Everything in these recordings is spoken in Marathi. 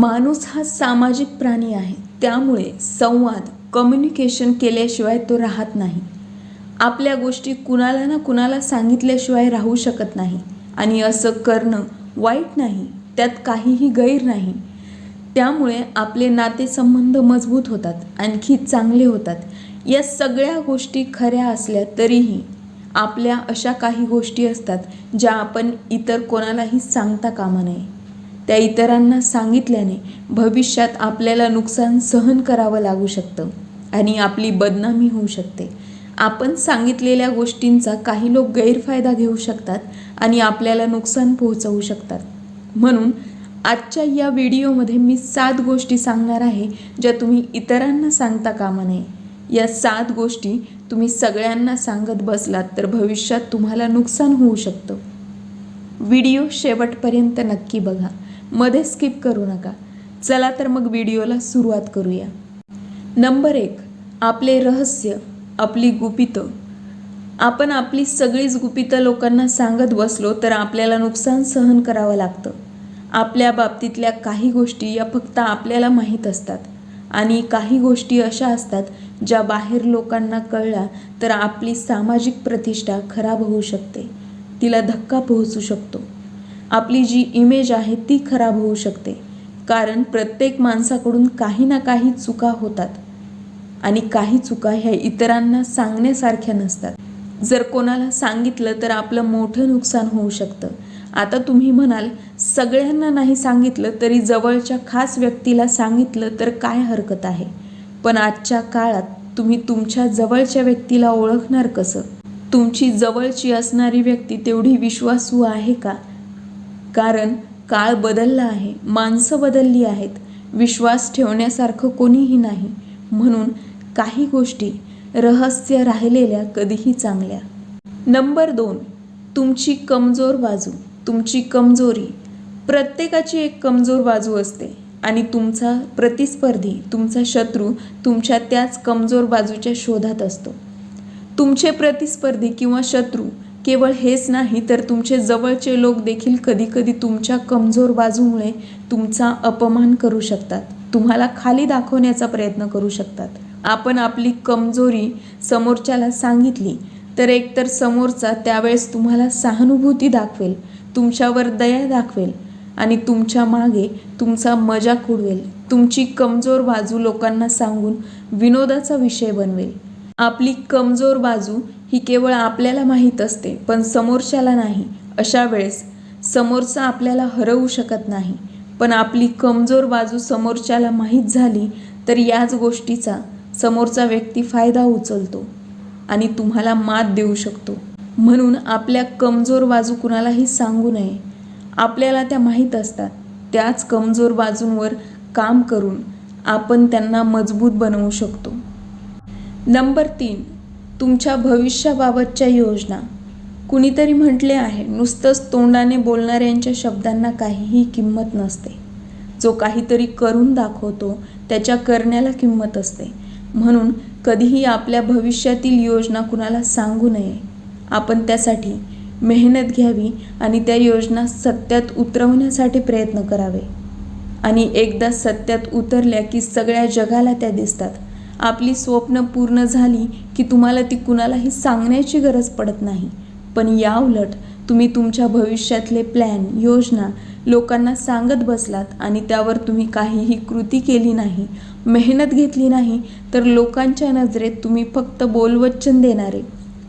माणूस हा सामाजिक प्राणी आहे. त्यामुळे संवाद कम्युनिकेशन केल्याशिवाय तो राहत नाही. आपल्या गोष्टी कुणाला ना कुणाला सांगितल्याशिवाय राहू शकत नाही. आणि असं करणं वाईट नाही. त्यात काहीही गैर नाही. त्यामुळे आपले नातेसंबंध मजबूत होतात. आणखी चांगले होतात. या सगळ्या गोष्टी खऱ्या असल्या तरीही आपल्या अशा काही गोष्टी असतात ज्या आपण इतर कोणालाही सांगता कामा नये. त्या इतरांना सांगितल्याने भविष्यात आपल्याला नुकसान सहन करावं लागू शकतं आणि आपली बदनामी होऊ शकते. आपण सांगितलेल्या गोष्टींचा काही लोक गैरफायदा घेऊ शकतात आणि आपल्याला नुकसान पोहोचवू शकतात. म्हणून आजच्या या व्हिडिओमध्ये मी सात गोष्टी सांगणार आहे ज्या तुम्ही इतरांना सांगता कामा नये. या सात गोष्टी तुम्ही सगळ्यांना सांगत बसलात तर भविष्यात तुम्हाला नुकसान होऊ शकतं. व्हिडिओ शेवटपर्यंत नक्की बघा. मध्ये स्किप करू नका. चला तर मग व्हिडिओला सुरुवात करूया. नंबर एक आपले रहस्य आपली गुपितं. आपण आपली सगळीच गुपितं लोकांना सांगत बसलो तर आपल्याला नुकसान सहन करावं लागतं. आपल्या बाबतीतल्या काही गोष्टी या फक्त आपल्याला माहीत असतात आणि काही गोष्टी अशा असतात ज्या बाहेर लोकांना कळल्या तर आपली सामाजिक प्रतिष्ठा खराब होऊ शकते. तिला धक्का पोहोचू शकतो. आपली जी इमेज आहे ती खराब होऊ शकते. कारण प्रत्येक माणसाकडून काही ना काही चुका होतात. आणि काही चुका ह्या इतरांना सांगण्यासारख्या नसतात. जर कोणाला सांगितलं तर आपलं मोठं नुकसान होऊ शकतं. आता तुम्ही म्हणाल सगळ्यांना नाही सांगितलं तरी जवळच्या खास व्यक्तीला सांगितलं तर काय हरकत आहे? पण आजच्या काळात तुम्ही तुमच्या जवळच्या व्यक्तीला ओळखणार कसं? तुमची जवळची असणारी व्यक्ती तेवढी विश्वासू आहे का? कारण काळ बदलला आहे माणसं बदलली आहेत विश्वास ठेवण्यासारखं कोणीही नाही. म्हणून काही गोष्टी रहस्य राहिलेल्या कधीही चांगल्या. नंबर दोन तुमची कमजोर बाजू तुमची कमजोरी. प्रत्येकाची एक कमजोर बाजू असते आणि तुमचा प्रतिस्पर्धी तुमचा शत्रू तुमच्या त्याच कमजोर बाजूच्या शोधात असतो. तुमचे प्रतिस्पर्धी किंवा शत्रू केवळ हेच नाही तर तुमचे जवळचे लोक देखील कधीकधी तुमच्या कमजोर बाजूमुळे तुमचा अपमान करू शकतात. तुम्हाला खाली दाखवण्याचा प्रयत्न करू शकतात. आपण आपली कमजोरी समोरच्याला सांगितली तर एकतर समोरचा त्यावेळेस तुम्हाला सहानुभूती दाखवेल तुमच्यावर दया दाखवेल आणि तुमच्या मागे तुमचा मजाक उडवेल. तुमची कमजोर बाजू लोकांना सांगून विनोदाचा विषय बनवेल. आपली कमजोर बाजू ही केवळ आपल्याला माहीत असते पण समोरच्याला नाही. अशा वेळेस समोरचा आपल्याला हरवू शकत नाही. पण आपली कमजोर बाजू समोरच्याला माहीत झाली तर याच गोष्टीचा समोरचा व्यक्ती फायदा उचलतो आणि तुम्हाला मात देऊ शकतो. म्हणून आपल्या कमजोर बाजू कुणालाही सांगू नये. आपल्याला त्या माहीत असतात. त्याच कमजोर बाजूंवर काम करून आपण त्यांना मजबूत बनवू शकतो. नंबर तीन. तुमच्या भविष्याबाबतच्या योजना. कुणीतरी म्हटले आहे नुसतंच तोंडाने बोलणाऱ्यांच्या शब्दांना काहीही किंमत नसते. जो काहीतरी करून दाखवतो त्याच्या करण्याला किंमत असते. म्हणून कधीही आपल्या भविष्यातील योजना कुणाला सांगू नये. आपण त्यासाठी मेहनत घ्यावी आणि त्या योजना सत्यात उतरवण्यासाठी प्रयत्न करावे. आणि एकदा सत्यात उतरल्या की सगळ्या जगाला त्या दिसतात. आपली स्वप्न पूर्ण झाली की तुम्हाला ती कुणालाही सांगण्याची गरज पडत नाही. पण या उलट तुम्ही तुमच्या भविष्यातले प्लॅन योजना लोकांना सांगत बसलात आणि त्यावर तुम्ही काहीही कृती केली नाही मेहनत घेतली नाही तर लोकांच्या नजरेत तुम्ही फक्त बोलवच्चन देणारे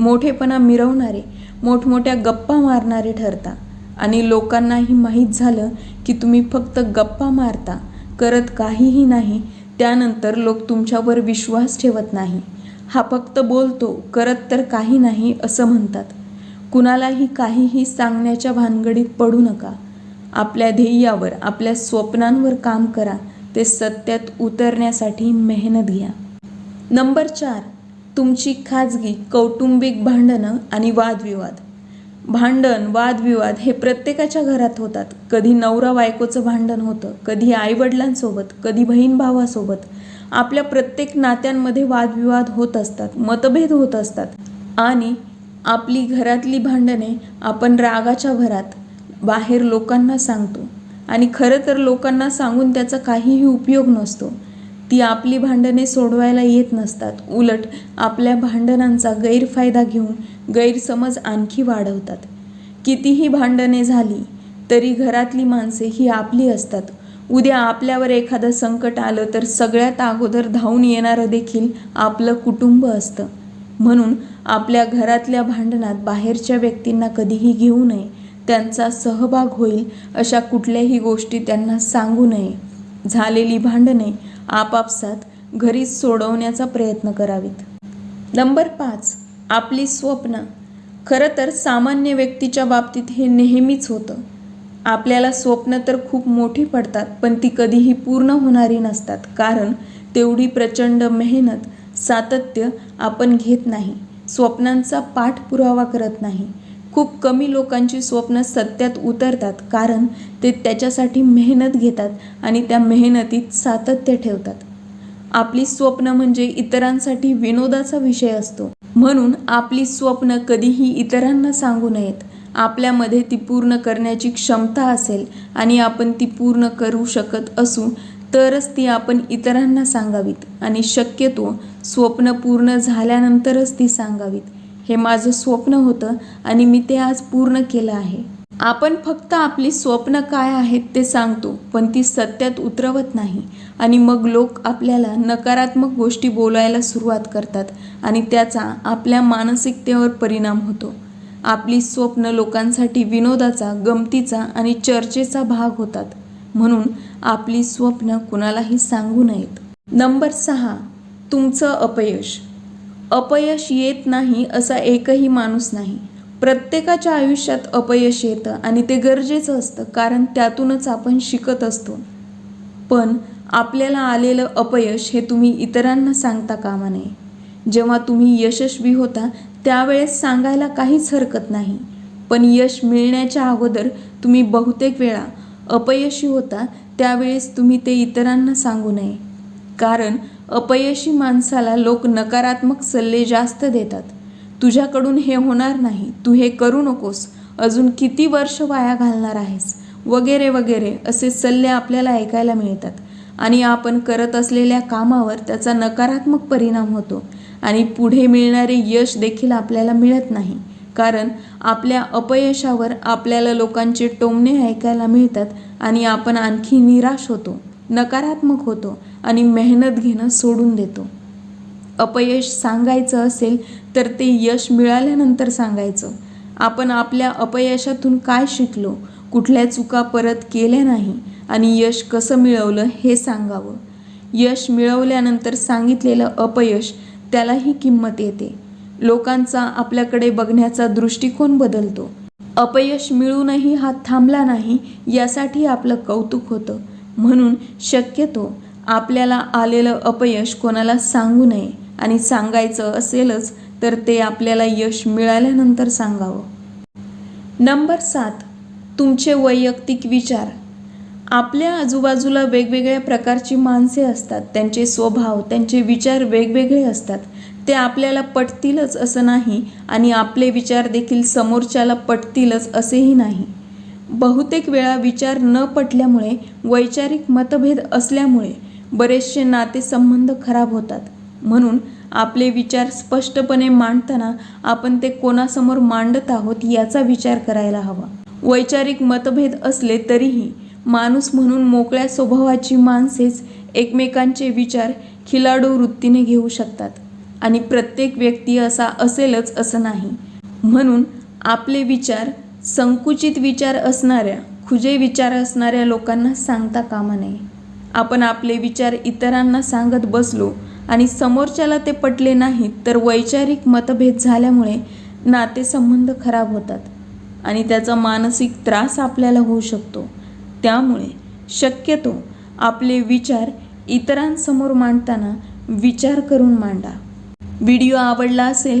मोठेपणा मिरवणारे मोठमोठ्या गप्पा मारणारे ठरता. आणि लोकांनाही माहीत झालं की तुम्ही फक्त गप्पा मारता करत काहीही नाही त्यानंतर लोक तुमच्यावर विश्वास ठेवत नाही. हा फक्त बोलतो करत तर काही नाही असं म्हणतात. कुणालाही काहीही सांगण्याच्या भानगडीत पडू नका. आपल्या ध्येयावर आपल्या स्वप्नांवर काम करा. ते सत्यात उतरण्यासाठी मेहनत घ्या. नंबर चार. तुमची खाजगी कौटुंबिक भांडणं आणि वादविवाद. भांडण वादविवाद हे प्रत्येकाच्या घरात होतात. कधी नवरा बायकोचं भांडण होतं कधी आईवडिलांसोबत कधी बहीण भावासोबत. आपल्या प्रत्येक नात्यांमध्ये वादविवाद होत असतात मतभेद होत असतात. आणि आपली घरातली भांडणे आपण रागाच्या भरात बाहेर लोकांना सांगतो. आणि खरं तर लोकांना सांगून त्याचा काहीही उपयोग नसतो. ती आपली भांडणे सोडवायला येत नसतात. उलट आपल्या भांडणांचा गैरफायदा घेऊन गैरसमज आणखी वाढवतात. कितीही भांडणे झाली तरी घरातली माणसे ही आपली असतात. उद्या आपल्यावर एखादं संकट आलं तर सगळ्यात अगोदर धावून येणारं देखील आपलं कुटुंब असतं. म्हणून आपल्या घरातल्या भांडणात बाहेरच्या व्यक्तींना कधीही घेऊ नये. त्यांचा सहभाग होईल अशा कुठल्याही गोष्टी त्यांना सांगू नये. झालेली भांडणे आपापसात घरी सोडवण्याचा प्रयत्न करावीत. नंबर पाच आपली स्वप्न. खरं तर सामान्य व्यक्तीच्या बाबतीत हे नेहमीच होतं. आपल्याला स्वप्न तर खूप मोठी पडतात पण ती कधीही पूर्ण होणारी नसतात कारण तेवढी प्रचंड मेहनत सातत्य आपण घेत नाही. स्वप्नांचा पाठपुरावा करत नाही. खूप कमी लोकांची स्वप्न सत्यात उतरतात कारण ते त्याच्यासाठी मेहनत घेतात आणि त्या मेहनतीत सातत्य ठेवतात. आपली स्वप्न म्हणजे इतरांसाठी विनोदाचा विषय असतो. म्हणून आपली स्वप्न कधीही इतरांना सांगू नयेत. आपल्यामध्ये ती पूर्ण करण्याची क्षमता असेल आणि आपण ती पूर्ण करू शकत असू तरच ती आपण इतरांना सांगावीत आणि शक्यतो स्वप्न पूर्ण झाल्यानंतरच ती सांगावीत. हे माझं स्वप्न होतं आणि मी ते आज पूर्ण केलं आहे. आपण फक्त आपली स्वप्न काय आहेत ते सांगतो पण ती सत्यात उतरवत नाही. आणि मग लोक आपल्याला नकारात्मक गोष्टी बोलायला सुरुवात करतात आणि त्याचा आपल्या मानसिकतेवर परिणाम होतो. आपली स्वप्न लोकांसाठी विनोदाचा गमतीचा आणि चर्चेचा भाग होतात. म्हणून आपली स्वप्न कुणालाही सांगू नयेत. नंबर सहा तुमचं अपयश. अपयश येत नाही असा एकही माणूस नाही. प्रत्येकाच्या आयुष्यात अपयश येतं आणि ते गरजेचं असतं कारण त्यातूनच आपण शिकत असतो. पण आपल्याला आलेलं अपयश हे तुम्ही इतरांना सांगता कामा नये. जेव्हा तुम्ही यशस्वी होता त्यावेळेस सांगायला काहीच हरकत नाही. पण यश मिळण्याच्या अगोदर तुम्ही बहुतेक वेळा अपयशी होता त्यावेळेस तुम्ही ते इतरांना सांगू नये. कारण अपयशी माणसाला लोक नकारात्मक सल्ले जास्त देतात. तुझ्याकडून हे होणार नाही. तू हे करू नकोस. अजून किती वर्ष वाया घालणार आहेस? वगैरे वगैरे असे सल्ले आपल्याला ऐकायला मिळतात. आणि आपण करत असलेल्या कामावर त्याचा नकारात्मक परिणाम होतो. आणि पुढे मिळणारे यश देखील आपल्याला मिळत नाही. कारण आपल्या अपयशावर आपल्याला लोकांचे टोमणे ऐकायला मिळतात आणि आपण आणखी निराश होतो. नकारात्मक होतो आणि मेहनत घेणं सोडून देतो. अपयश सांगायचं असेल तर ते यश मिळाल्यानंतर सांगायचं. आपण आपल्या अपयशातून काय शिकलो कुठल्या चुका परत केल्या नाही आणि यश कसं मिळवलं हे सांगावं. यश मिळवल्यानंतर सांगितलेलं अपयश त्यालाही किंमत येते. लोकांचा आपल्याकडे बघण्याचा दृष्टिकोन बदलतो. अपयश मिळूनही हात थांबला नाही यासाठी आपलं कौतुक होतं. म्हणून शक्यतो आपल्याला आलेलं अपयश कोणाला सांगू नये आणि सांगायचं असेलच तर ते आपल्याला यश मिळाल्यानंतर सांगावं. नंबर सात तुमचे वैयक्तिक विचार. आपल्या आजूबाजूला वेगवेगळ्या प्रकारची माणसे असतात. त्यांचे स्वभाव त्यांचे विचार वेगवेगळे असतात. ते आपल्याला पटतीलच असं नाही आणि आपले विचार देखील समोरच्याला पटतीलच असेही नाही. बहुतेक वेळा विचार न पटल्यामुळे वैचारिक मतभेद असल्यामुळे बरेचसे नातेसंबंध खराब होतात. म्हणून आपले विचार स्पष्टपणे मांडताना आपण ते कोणासमोर मांडत आहोत याचा विचार करायला हवा. वैचारिक मतभेद असले तरीही माणूस म्हणून मोकळ्या स्वभावाची माणसेच एकमेकांचे विचार खिलाडू वृत्तीने घेऊ शकतात आणि प्रत्येक व्यक्ती असा असेलच असं नाही. म्हणून आपले विचार संकुचित विचार असणाऱ्या खुजे विचार असणाऱ्या लोकांना सांगता कामा नये. आपण आपले विचार इतरांना सांगत बसलो आणि समोरच्याला ते पटले नाहीत तर वैचारिक मतभेद झाल्यामुळे नातेसंबंध खराब होतात आणि त्याचा मानसिक त्रास आपल्याला होऊ शकतो. त्यामुळे शक्यतो आपले विचार इतरांसमोर मांडताना विचार करून मांडा. व्हिडिओ आवडला असेल